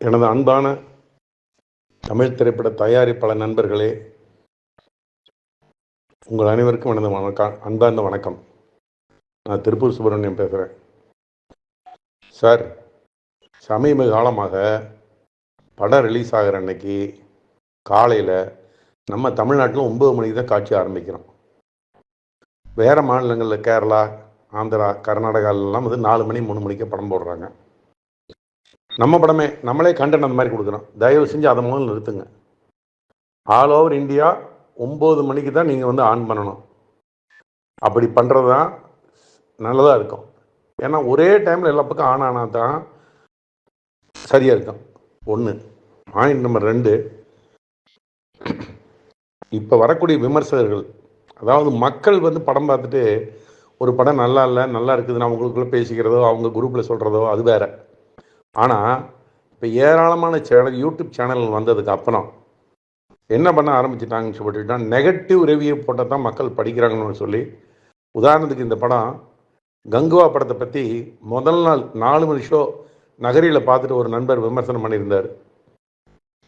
எனது அன்பான தமிழ் திரைப்பட தயாரிப்பாளர் நண்பர்களே உங்கள் அனைவருக்கும் எனது வணக்கம் அன்பார்ந்த வணக்கம். நான் திருப்பூர் சுப்பிரமணியம் பேசுகிறேன் சார் சமீப காலமாக படம் ரிலீஸ் ஆகிற அன்னைக்கு காலையில் நம்ம தமிழ்நாட்டில் ஒம்பது மணிக்கு தான் காட்சி ஆரம்பிக்கிறோம். வேறு மாநிலங்களில் கேரளா ஆந்திரா கர்நாடகாலெலாம் வந்து நாலு மணி மூணு மணிக்கு படம் போடுறாங்க. நம்ம படமே நம்மளே கண்டென்ட் அந்த மாதிரி கொடுக்குறோம். தயவு செஞ்சு அதை முதல்ல நிறுத்துங்க. ஆல் ஓவர் இந்தியா ஒம்பது மணிக்கு தான் நீங்கள் வந்து ஆன் பண்ணணும். அப்படி பண்ணுறது தான் நல்லதாக இருக்கும். ஏன்னா ஒரே டைமில் எல்லா பக்கம் ஆன் ஆனால் தான் சரியாக இருக்கும். ஒன்று பாயிண்ட் நம்பர் ரெண்டு இப்போ வரக்கூடிய விமர்சகர்கள் அதாவது மக்கள் வந்து படம் பார்த்துட்டு ஒரு படம் நல்லா இல்லை நல்லா இருக்குதுன்னு அவங்களுக்குள்ளே பேசிக்கிறதோ அவங்க குரூப்பில் சொல்கிறதோ அது வேறு. ஆனால் இப்போ ஏராளமான சேனல் யூடியூப் சேனல் வந்ததுக்கு அப்புறம் என்ன பண்ண ஆரம்பிச்சிட்டாங்கன்னு சொல்லிட்டுனா நெகட்டிவ் ரிவ்யூ போட்டால் தான் மக்கள் படிக்கிறாங்கன்னு சொல்லி உதாரணத்துக்கு இந்த படம் கங்குவா படத்தை பற்றி முதல் நாள் நாலு மணி ஷோ நகரியில் பார்த்துட்டு ஒரு நண்பர் விமர்சனம் பண்ணியிருந்தார்.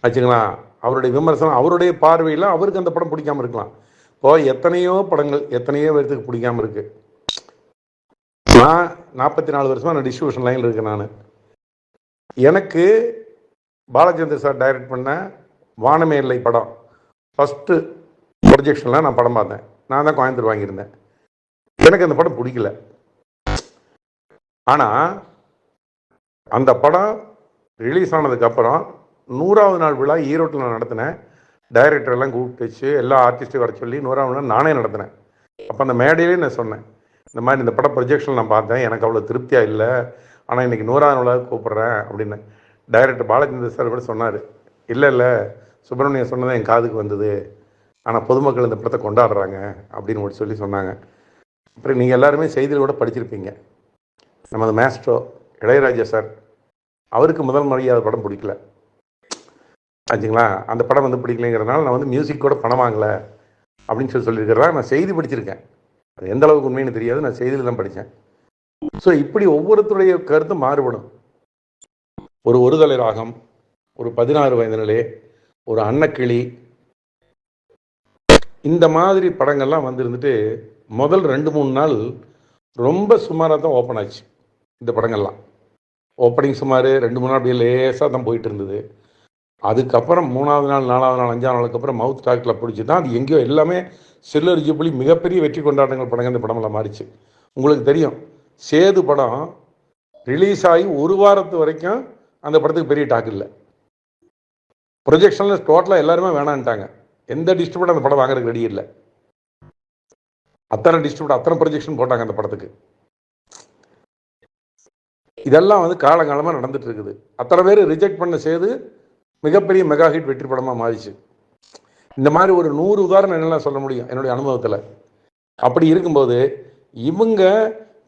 ஆச்சுங்களா? அவருடைய விமர்சனம் அவருடைய பார்வையில் அவருக்கு அந்த படம் பிடிக்காம இருக்கலாம். இப்போ எத்தனையோ படங்கள் எத்தனையோ பேர்த்துக்கு பிடிக்காம இருக்குது நான் நாற்பத்தி நாலு வருஷமாக நான் டிஸ்ட்ரிபியூஷன் லைனில் இருக்கேன் நான். எனக்கு பாலச்சந்தர் சார் டைரக்ட் பண்ண இல்லை படம். ஃபஸ்ட்டு ப்ரொஜெக்ஷனில் நான் படம் பார்த்தேன். நான் தான் கோயம்புத்தூர் வாங்கியிருந்தேன். எனக்கு அந்த படம் பிடிக்கல. ஆனால் அந்த படம் ரிலீஸ் ஆனதுக்கப்புறம் நூறாவது நாள் விழா ஈரோட்டில் நான் நடத்தினேன். டைரக்டர் எல்லாம் கூப்பிட்டு வச்சு எல்லா ஆர்டிஸ்ட்டையும் வர சொல்லி நூறாவது நாள் நானே நடத்தினேன். அப்போ அந்த மேடையிலே நான் சொன்னேன் இந்த மாதிரி இந்த படம் ப்ரொஜெக்ஷன் நான் பார்த்தேன். எனக்கு அவ்வளோ திருப்தியாக இல்லை. ஆனால் இன்றைக்கி நூறாவது நாளாக கூப்பிட்றேன் அப்படின்னு டைரக்டர் பாலச்சந்திர சார் கூட சொன்னார். இல்லை இல்லை சுப்பிரமணியம் சொன்னது என் காதுக்கு வந்தது. ஆனால் பொதுமக்கள் இந்த படத்தை கொண்டாடுறாங்க அப்படின்னு சொல்லி சொன்னாங்க. அப்புறம் நீங்கள் எல்லாருமே செய்தியில் கூட படிச்சிருப்பீங்க. நமது மேஸ்ட்ரோ இளையராஜா சார் அவருக்கு முதல் மரியாதை படம் பிடிக்கல. ஆச்சுங்களா? அந்த படம் வந்து பிடிக்கலைங்கிறதுனால நான் வந்து மியூசிக் கூட பணம் வாங்கலை அப்படின்னு சொல்லி சொல்லியிருக்கிறதா நான் செய்தி படிச்சிருக்கேன். அது எந்த அளவுக்கு உண்மைன்னு தெரியாது. நான் செய்தியில் தான் படித்தேன் ஸோ இப்படி ஒவ்வொருத்தருடைய கருத்து மாறுபடும். ஒரு ஒருதலை ராகம் ஒரு பதினாறு வயதினிலே ஒரு அன்னக்கிளி. இந்த மாதிரி படங்கள்லாம் வந்திருந்துட்டு முதல் ரெண்டு மூணு நாள் ரொம்ப சுமாராக தான் ஓப்பன் ஆச்சு இந்த படங்கள்லாம். ஓப்பனிங் சுமார் ரெண்டு மூணு நாள் அப்படியே லேசாக தான் போயிட்டு இருந்தது. அதுக்கப்புறம் மூணாவது நாள் நாலாவது நாள் அஞ்சாவது நாளுக்கு அப்புறம் மவுத் டாக்கில் பிடிச்சி தான் அது எங்கேயோ எல்லாமே சில்லர் ஜூப்ளி மிகப்பெரிய வெற்றி கொண்டாட்டங்கள் படங்கள் இந்த படமெல்லாம் மாறிச்சு. உங்களுக்கு தெரியும். சேது படம் ரிலீஸ் ஆகி ஒரு வாரத்து வரைக்கும் அந்த படத்துக்கு பெரிய டாக் இல்லை. ப்ரொஜெக்ஷனில் டோட்டலாக எல்லாருமே வேணான்ட்டாங்க. எந்த டிஸ்ட்ரிபியூட் அந்த படம் வாங்குறதுக்கு ரெடி இல்லை. அத்தனை டிஸ்ட்ரிபியூட் அத்தனை ப்ரொஜெக்ஷன் போட்டாங்க அந்த படத்துக்கு. இதெல்லாம் வந்து காலங்காலமாக நடந்துட்டு இருக்குது. அத்தனை பேர் ரிஜெக்ட் பண்ண சேது மிகப்பெரிய மெகா ஹிட் வெற்றி படமாக மாறிச்சு. இந்த மாதிரி ஒரு நூறு உதாரணம் என்னெல்லாம் சொல்ல முடியும் என்னுடைய அனுபவத்தில். அப்படி இருக்கும்போது இவங்க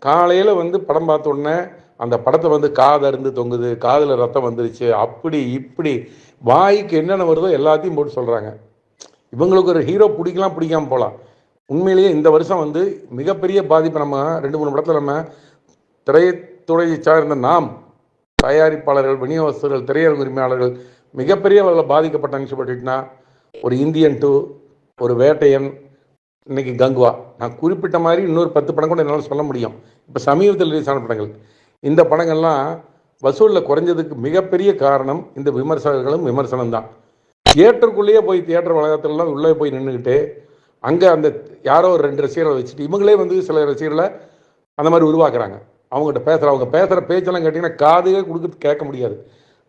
காலையில் வந்து படம் பார்த்த உடனே அந்த படத்தை வந்து காது அருந்து தொங்குது காதில் ரத்தம் வந்துருச்சு அப்படி இப்படி. வாய்க்கு என்னென்ன வருதோ எல்லாத்தையும் போட்டு சொல்கிறாங்க இவங்களுக்கு ஒரு ஹீரோ பிடிக்கலாம் பிடிக்காம போகலாம் உண்மையிலேயே இந்த வருஷம் வந்து மிகப்பெரிய பாதிப்பு நம்ம ரெண்டு மூணு படத்தில் நம்ம திரைத்துறையை சார்ந்த நாம் தயாரிப்பாளர்கள் விநியோகஸ்தர்கள் திரையரங்க உரிமையாளர்கள் மிகப்பெரிய அளவில் பாதிக்கப்பட்டாங்கன்னு சொல்லிட்டுனா ஒரு இந்தியன் டூ ஒரு வேட்டையன் இன்னைக்கு கங்குவா. நான் குறிப்பிட்ட மாதிரி இன்னொரு பத்து படம் கூட என்னால் சொல்ல முடியும். இப்போ சமீபத்தில் ரிலீஸ் ஆன படங்கள். இந்த படங்கள்லாம் வசூலில் குறைஞ்சதுக்கு மிகப்பெரிய காரணம் இந்த விமர்சகர்களும் விமர்சனம் தான். தியேட்டருக்குள்ளேயே போய் தியேட்டர் வளாகத்துலலாம் உள்ளே போய் நின்றுக்கிட்டு அங்கே அந்த யாரோ ஒரு ரெண்டு ரசிகர்களை வச்சுட்டு இவங்களே வந்து சில ரசிகர்களை அந்த மாதிரி உருவாக்குறாங்க. அவங்ககிட்ட பேசுகிற அவங்க பேசுகிற பேச்செல்லாம் கேட்டிங்கன்னா காதுவே கொடுக்க கேட்க முடியாது.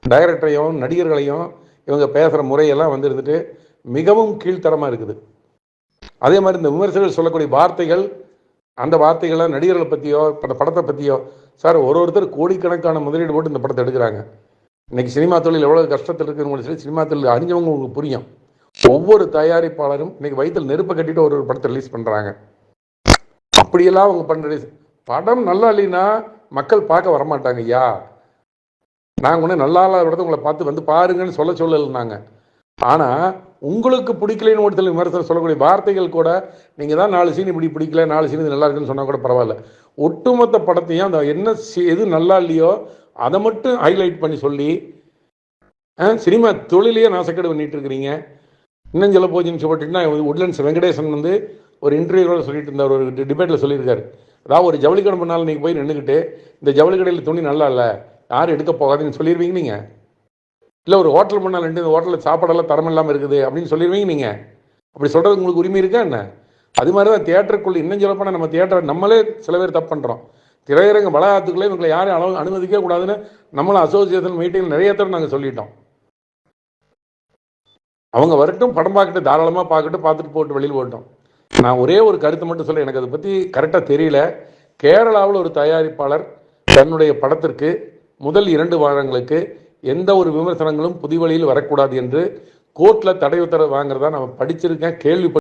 டைரக்டரையும் நடிகர்களையும் இவங்க பேசுகிற முறையெல்லாம் வந்து இருந்துட்டு மிகவும் கீழ்த்தரமாக இருக்குது. அதே மாதிரி இந்த விமர்சகர்கள் சொல்லக்கூடிய வார்த்தைகள் அந்த வார்த்தைகளை நடிகர்களை பற்றியோ அந்த படத்தை பற்றியோ சார் ஒரு ஒருத்தர் கோடிக்கணக்கான முதலீடு போட்டு இந்த படத்தை எடுக்கிறாங்க. இன்னைக்கு சினிமா தொழில் எவ்வளோ கஷ்டத்தில் இருக்குன்னு சொல்லி சினிமா தொழில் அறிஞ்சவங்க உங்களுக்கு புரியும். ஒவ்வொரு தயாரிப்பாளரும் இன்னைக்கு வயிற்றில் நெருப்பை கட்டிட்டு ஒரு ஒரு படத்தை ரிலீஸ் பண்ணுறாங்க அப்படியெல்லாம் அவங்க பண்ணுற படம் நல்லா இல்லைன்னா மக்கள் பார்க்க வரமாட்டாங்க ஐயா. நாங்கள் ஒன்று நல்லா இல்லாத இடத்த உங்களை பார்த்து வந்து பாருங்கன்னு சொல்ல சொல்லலை நாங்கள் ஆனால் உங்களுக்கு பிடிக்கலைன்னு ஒருத்தர் விமர்சனம் சொல்லக்கூடிய வார்த்தைகள் கூட நீங்கள் தான் நாலு சீன் இப்படி பிடிக்கல நாலு சீன் இது நல்லா இருக்குன்னு சொன்னால் கூட பரவாயில்ல. ஒட்டுமொத்த படத்தையும் அந்த என்ன எது நல்லா இல்லையோ அதை மட்டும் ஹைலைட் பண்ணி சொல்லி ஆ, சினிமா தொழிலையே நாசக்கேடு பண்ணிட்டு இருக்கிறீங்க. இன்னும் சொல்ல போச்சுன்னு சொல்லிட்டுன்னா உட்லண்ட்ஸ் வெங்கடேசன் வந்து ஒரு இன்டர்வியூவில் சொல்லிட்டு இருந்தார் ஒரு டிபேட்டில் சொல்லியிருக்காரு. அதாவது ஒரு ஜவுளி கடம்பு நாள் நீங்கள் போய் நின்றுக்கிட்டு இந்த ஜவுளி கடையில் துணி நல்லா இல்லை யாரும் எடுக்க போகாதுன்னு சொல்லிடுவீங்க நீங்கள் இல்லை ஒரு ஹோட்டல் பண்ணால் ரெண்டு இந்த ஹோட்டலில் சாப்பாடெல்லாம் தரம் இல்லாமல் இருக்குது அப்படின்னு சொல்லிடுவீங்க நீங்கள் அப்படி சொல்கிறது உங்களுக்கு உரிமை இருக்கா என்ன? அது மாதிரி தான் தியேட்டருக்குள்ள இன்னும் சொல்லப்போனால் நம்ம தியேட்டரை நம்மளே சில பேர் தப்பு பண்ணுறோம் திரையரங்க வளாகத்துக்குள்ளே இவங்களை யாரும் அளவு அனுமதிக்க கூடாதுன்னு நம்மளும் அசோசியேஷன் மீட்டிங் நிறைய தடவை நாங்கள் சொல்லிட்டோம். அவங்க வரட்டும் படம் பார்க்கட்டு தாராளமாக பார்க்கட்டும் பார்த்துட்டு போட்டு வெளியில் போட்டோம் நான் ஒரே ஒரு கருத்து மட்டும் சொல்ல எனக்கு அதை பற்றி கரெக்டாக தெரியல. கேரளாவில் ஒரு தயாரிப்பாளர் தன்னுடைய படத்திற்கு முதல் இரண்டு வாரங்களுக்கு எந்த ஒரு விமர்சனங்களும் புது வழியில் வரக்கூடாது என்று கோர்ட்டில் தடை உத்தரவு வாங்குறதா நம்ம படிச்சிருக்கேன் கேள்விப்பட்டு